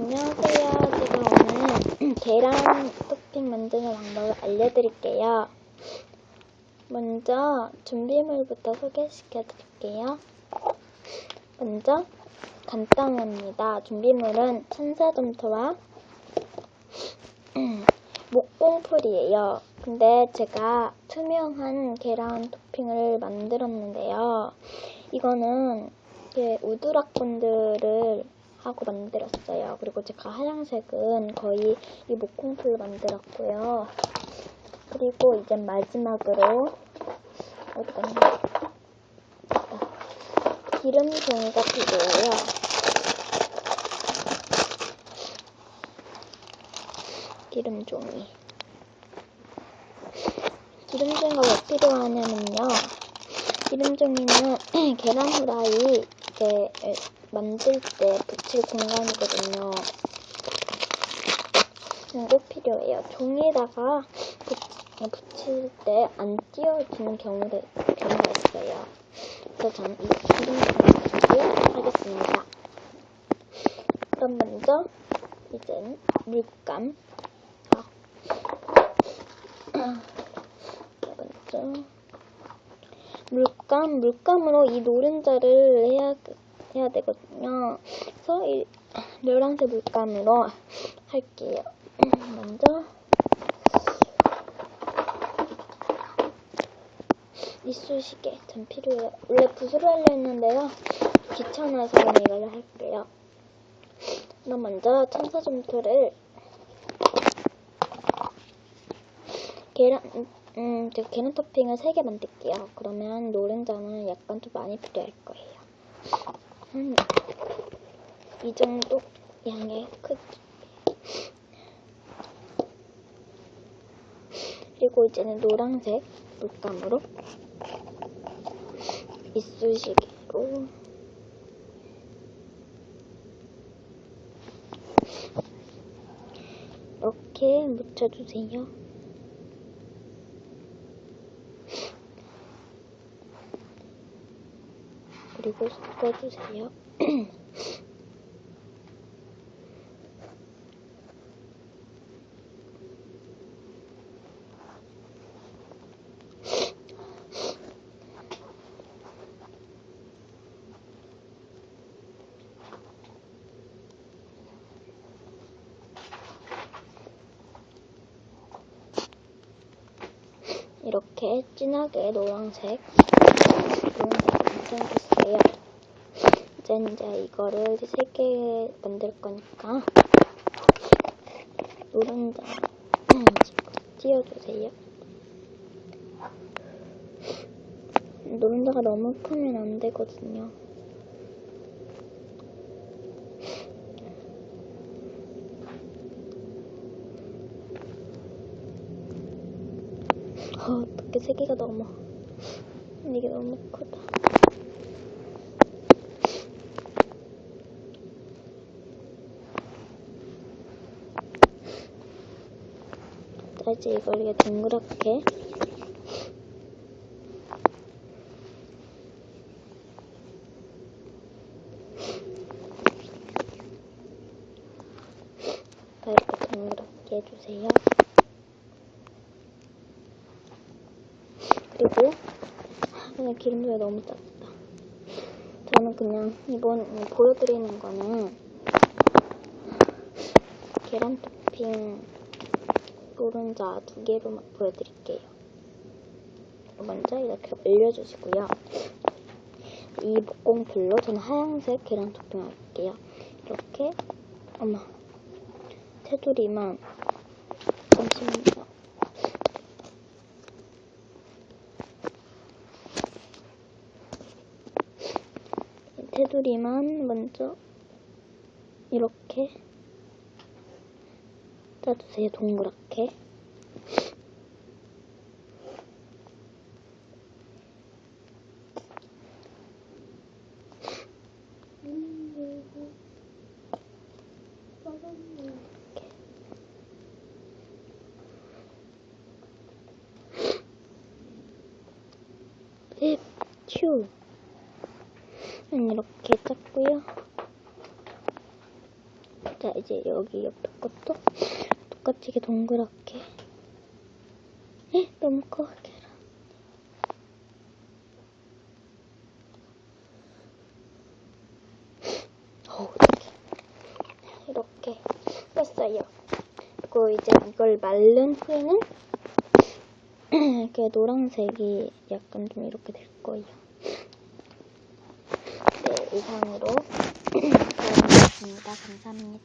안녕하세요. 제가 오늘 계란 토핑 만드는 방법을 알려드릴게요. 먼저 준비물부터 소개시켜 드릴게요. 먼저 간단합니다. 준비물은 천사점토와 목공풀이에요. 근데 제가 투명한 계란 토핑을 만들었는데요. 이거는 우드락분들을 하고 만들었어요. 그리고 제가 하얀색은 거의 이 목공풀로 만들었고요. 그리고 이제 마지막으로 어디. 기름 종이가 필요해요. 기름 종이. 기름 종이가 왜 필요하냐면요. 기름 종이는 계란 후라이 이렇게 만들 때 붙일 공간이거든요. 이거 필요해요. 종이에다가 붙- 붙일 때 안 띄어지는 경우가, 경우가 있어요. 그래서 저는 이 기름 종이를 하겠습니다. 그럼 먼저 이제는 물감. 아. 먼저 물감, 물감으로 이 노른자를 해야, 해야 되거든요. 그래서 이 노란색 물감으로 할게요. 먼저 이쑤시개 전 필요해요. 원래 붓으로 하려 했는데요. 귀찮아서 이걸로 할게요. 그럼 먼저 천사점토를 계란, 음, 제가 계란 토핑을 3개 만들게요. 그러면 노른자는 약간 좀 많이 필요할 거예요. 음, 이 정도 양의 크기. 그리고 이제는 노란색 물감으로 이쑤시개로 이렇게 묻혀주세요. 그리고 섞어주세요. 이렇게 진하게 노란색 노란색. 이제 이거를 세 개 만들 거니까 노른자 띄워주세요. 노른자가 너무 크면 안 되거든요. 어, 어떻게 세 개가 넘어. 이게 너무 크다. 자, 이제 이걸 이렇게 동그랗게 자, 이렇게 동그랗게 해주세요. 그리고 그냥 기름도에 너무 작다. 저는 그냥 이번 보여드리는 거는 계란 토핑 노른자 두 개로만 보여드릴게요. 먼저 이렇게 올려주시고요. 이 목공풀로 저는 하얀색 계란 토핑 할게요. 이렇게 어머 테두리만 잠시만요. 테두리만 먼저 이렇게 짜주세요. 동그랗게. 이렇게. 휴. 이렇게 짰고요. 자, 이제 여기 옆에 것도 이렇게 동그랗게. 에? 너무 커, 계란. 어우, 이렇게. 뺐어요. 그리고 이제 이걸 말른 후에는 이렇게 노란색이 약간 좀 이렇게 될 거예요. 네, 이상으로 가겠습니다. 감사합니다.